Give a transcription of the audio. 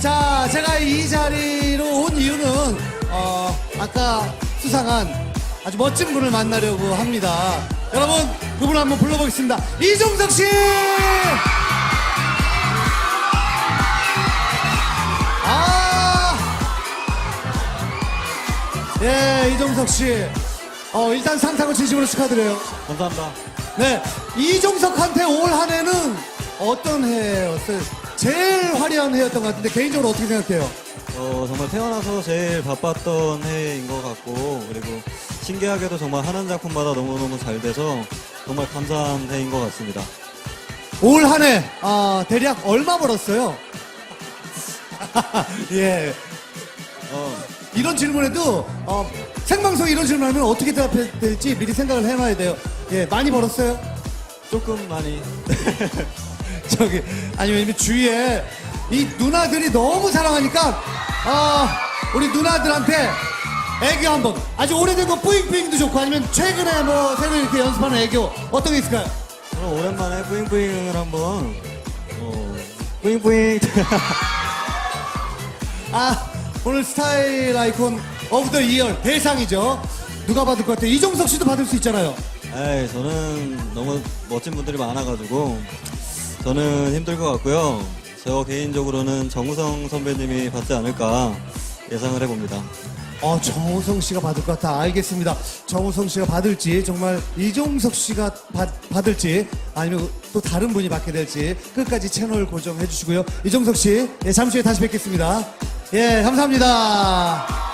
자, 제가 이 자리로 온 이유는, 어, 아까 수상한 아주 멋진 분을 만나려고 합니다. 여러분, 그분 한번 불러보겠습니다. 이종석 씨! 아! 예, 이종석 씨. 어, 일단 상상을 진심으로 축하드려요. 감사합니다. 네, 이종석한테 해는 어떤 해였어요? 제일 화려한 해였던 것 같은데 개인적으로 어떻게 생각해요? 어, 정말 태어나서 제일 바빴던 해인 것 같고, 그리고 신기하게도 정말 하는 작품마다 너무너무 잘 돼서 정말 감사한 해인 것 같습니다. 올 한 해, 아, 대략 얼마 벌었어요? 예. 어, 이런 질문에도, 어, 생방송 이런 질문하면 어떻게 대답해야 될지 미리 생각을 해놔야 돼요. 예, 많이 벌었어요? 조금 많이. 저기, 아니면 주위에 이 누나들이 너무 사랑하니까, 아, 우리 누나들한테 애교 한 번. 아주 오래된 거 뿌잉뿌잉도 좋고 아니면 최근에 뭐 새로 이렇게 연습하는 애교 어떤 게 있을까요? 오늘 오랜만에 뿌잉뿌잉을 한번, 어, 뿌잉뿌잉. 아, 오늘 스타일 아이콘 오브 더 이어 대상이죠. 누가 받을 것 같아요? 이종석 씨도 받을 수 있잖아요. 에이, 저는 너무 멋진 분들이 많아가지고, 저는 힘들 것 같고요. 저 개인적으로는 정우성 선배님이 받지 않을까 예상을 해봅니다. 어, 정우성 씨가 받을 것 같아. 알겠습니다. 정우성 씨가 받을지, 정말 이종석 씨가 받, 받을지, 아니면 또 다른 분이 받게 될지, 끝까지 채널 고정해 주시고요. 이종석 씨, 예, 잠시 후에 다시 뵙겠습니다. 예, 감사합니다.